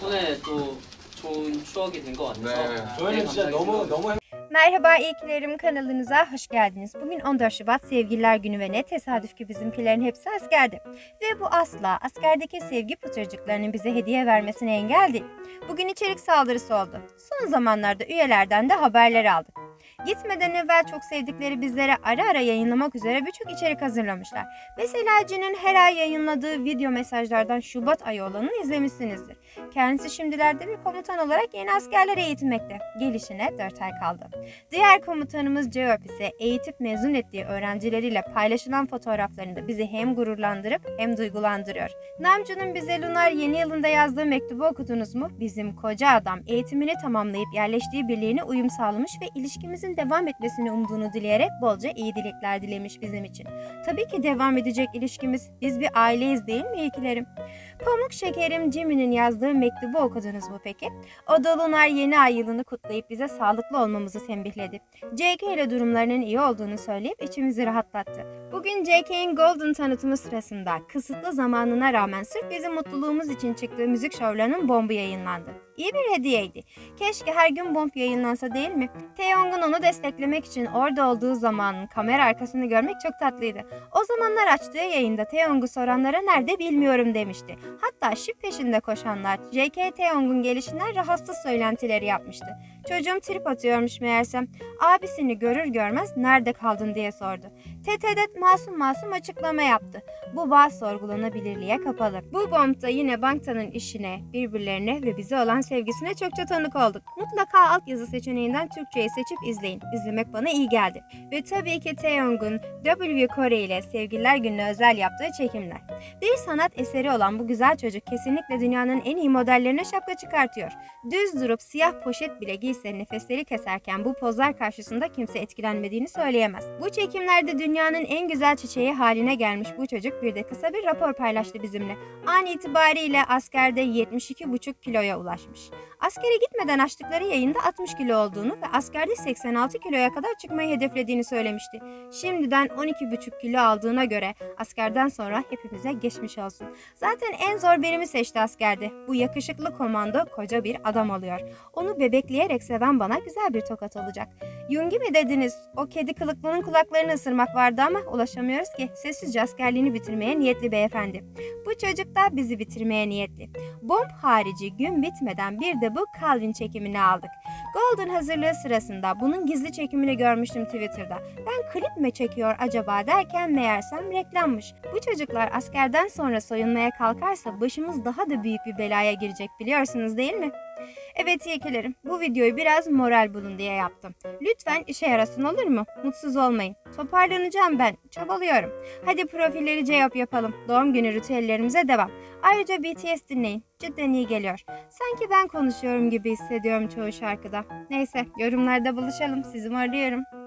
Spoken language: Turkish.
덕분에 또 좋은 추억이 된 것 같아서 네. 저희는 진짜 너무 너무 Merhaba İlkilerim kanalınıza hoş geldiniz. Bugün 14 Şubat Sevgililer Günü ve ne tesadüf ki bizimkilerin hepsi askerde. Ve bu asla askerdeki sevgi pıtırcıklarının bize hediye vermesine engel değil. Bugün içerik saldırısı oldu. Son zamanlarda üyelerden de haberler aldık. Gitmeden evvel çok sevdikleri bizlere ara ara yayınlamak üzere birçok içerik hazırlamışlar. Mesela Cin'in her ay yayınladığı video mesajlardan Şubat ayı olanını izlemişsinizdir. Kendisi şimdilerde bir komutan olarak yeni askerler eğitmekte. Gelişine 4 ay kaldı. Diğer komutanımız Cevap ise eğitip mezun ettiği öğrencileriyle paylaşılan fotoğraflarında bizi hem gururlandırıp hem duygulandırıyor. Namcu'nun bize Lunar yeni yılında yazdığı mektubu okudunuz mu? Bizim koca adam eğitimini tamamlayıp yerleştiği birliğine uyum sağlamış ve ilişkimizin devam etmesini umduğunu dileyerek bolca iyi dilekler dilemiş bizim için. Tabii ki devam edecek ilişkimiz. Biz bir aileyiz değil mi ilkilerim? Pamuk şekerim Jimmy'nin yazdığı mektubu okudunuz mu peki? O da Lunar yeni ay yılını kutlayıp bize sağlıklı olmamızı tembihledi. JK ile durumlarının iyi olduğunu söyleyip içimizi rahatlattı. Bugün JK'in Golden tanıtımı sırasında kısıtlı zamanına rağmen sırf bizim mutluluğumuz için çıktığı müzik şovlarının bombu yayınlandı. İyi bir hediyeydi. Keşke her gün bomb yayınlansa değil mi? Taeyong'un onu desteklemek için orada olduğu zamanın kamera arkasını görmek çok tatlıydı. O zamanlar açtığı yayında Taeyong'u soranlara nerede bilmiyorum demişti. Hatta şip peşinde koşanlar JK Taeyong'un gelişinden rahatsız söylentileri yapmıştı. Çocuğum trip atıyormuş meğersem. Abisini görür görmez nerede kaldın diye sordu. TT'de masum masum açıklama yaptı. Bu bazı sorgulanabilirliğe kapalı. Bu bombda yine Bangtan'ın işine, birbirlerine ve bize olan sevgisine çokça tanık olduk. Mutlaka altyazı seçeneğinden Türkçeyi seçip izleyin. İzlemek bana iyi geldi. Ve tabii ki Taeyong'un W Kore ile Sevgililer Günü'ne özel yaptığı çekimler. Bir sanat eseri olan bu güzel çocuk kesinlikle dünyanın en iyi modellerine şapka çıkartıyor. Düz durup siyah poşet bile giyse nefesleri keserken bu pozlar karşısında kimse etkilenmediğini söyleyemez. Bu çekimlerde dünyanın en güzel çiçeği haline gelmiş bu çocuk bir de kısa bir rapor paylaştı bizimle. An itibariyle askerde 72,5 kiloya ulaşmış. Askere gitmeden açtıkları yayında 60 kilo olduğunu ve askerde 86 kiloya kadar çıkmayı hedeflediğini söylemişti. Şimdiden 12,5 kilo aldığına göre askerden sonra hepimize geçmiş olsun. Zaten en zor birimi seçti askerde. Bu yakışıklı komando koca bir adam oluyor. Onu bebekleyerek seven bana güzel bir tokat olacak. Yungi mi dediniz? O kedi kılıklının kulaklarını ısırmak vardı ama ulaşamıyoruz ki. Sessizce askerliğini bitirmeye niyetli beyefendi. Bu çocuk da bizi bitirmeye niyetli. Bomb harici gün bitmeden bir de bu Calvin çekimini aldık. Golden hazırlığı sırasında bunun gizli çekimini görmüştüm Twitter'da. Ben klip mi çekiyor acaba derken meğersem reklammış. Bu çocuklar askerden sonra soyunmaya kalkarsa başımız daha da büyük bir belaya girecek biliyorsunuz değil mi? Evet ilkelerim bu videoyu biraz moral bulun diye yaptım. Lütfen işe yarasın olur mu? Mutsuz olmayın. Toparlanacağım ben. Çabalıyorum. Hadi profilleri cevap yapalım. Doğum günü ritüellerimize devam. Ayrıca BTS dinleyin. Cidden iyi geliyor. Sanki ben konuşuyorum gibi hissediyorum çoğu şarkıda. Neyse yorumlarda buluşalım. Sizi arıyorum.